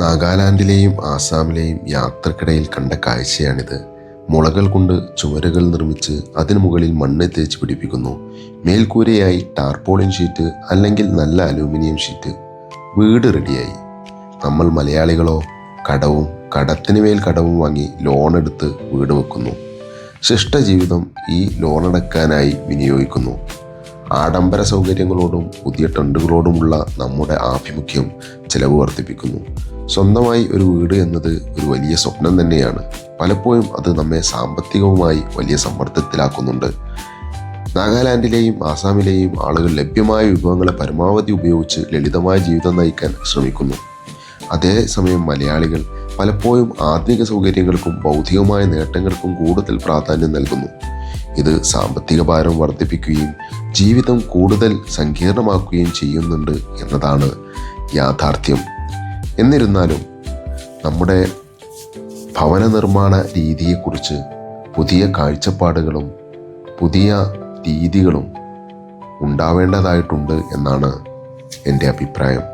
നാഗാലാൻഡിലെയും ആസാമിലെയും യാത്രക്കിടയിൽ കണ്ട കാഴ്ചയാണിത്. മുളകൾ കൊണ്ട് ചുവരുകൾ നിർമ്മിച്ച് അതിനു മുകളിൽ മണ്ണ് തേച്ച് പിടിപ്പിക്കുന്നു. മേൽക്കൂരയായി ടാർപോളിൻ ഷീറ്റ് അല്ലെങ്കിൽ നല്ല അലൂമിനിയം ഷീറ്റ്. വീട് റെഡിയായി. നമ്മൾ മലയാളികളോ കടവും കടത്തിന് മേൽ കടവും വാങ്ങി ലോൺ എടുത്ത് വീട് വെക്കുന്നു. ശിഷ്ടജീവിതം ഈ ലോണടക്കാനായി വിനിയോഗിക്കുന്നു. ആഡംബര സൗകര്യങ്ങളോടും പുതിയ ട്രെൻഡുകളോടുമുള്ള നമ്മുടെ ആഭിമുഖ്യം ചെലവ് വർദ്ധിപ്പിക്കുന്നു. സ്വന്തമായി ഒരു വീട് എന്നത് ഒരു വലിയ സ്വപ്നം തന്നെയാണ്. പലപ്പോഴും അത് നമ്മെ സാമ്പത്തികവുമായി വലിയ സമ്മർദ്ദത്തിലാക്കുന്നുണ്ട്. നാഗാലാൻഡിലെയും ആസാമിലെയും ആളുകൾ ലഭ്യമായ വിഭവങ്ങളെ പരമാവധി ഉപയോഗിച്ച് ലളിതമായ ജീവിതം നയിക്കാൻ ശ്രമിക്കുന്നു. അതേസമയം മലയാളികൾ പലപ്പോഴും ആധുനിക സൗകര്യങ്ങൾക്കും ബൗദ്ധികമായ നേട്ടങ്ങൾക്കും കൂടുതൽ പ്രാധാന്യം നൽകുന്നു. ഇത് സാമ്പത്തിക ഭാരം വർദ്ധിപ്പിക്കുകയും ജീവിതം കൂടുതൽ സങ്കീർണമാക്കുകയും ചെയ്യുന്നുണ്ട് എന്നതാണ് യാഥാർത്ഥ്യം. എന്നിരുന്നാലും നമ്മുടെ ഭവന നിർമ്മാണ രീതിയെക്കുറിച്ച് പുതിയ കാഴ്ചപ്പാടുകളും പുതിയ രീതികളും ഉണ്ടാവേണ്ടതായിട്ടുണ്ട് എന്നാണ് എന്റെ അഭിപ്രായം.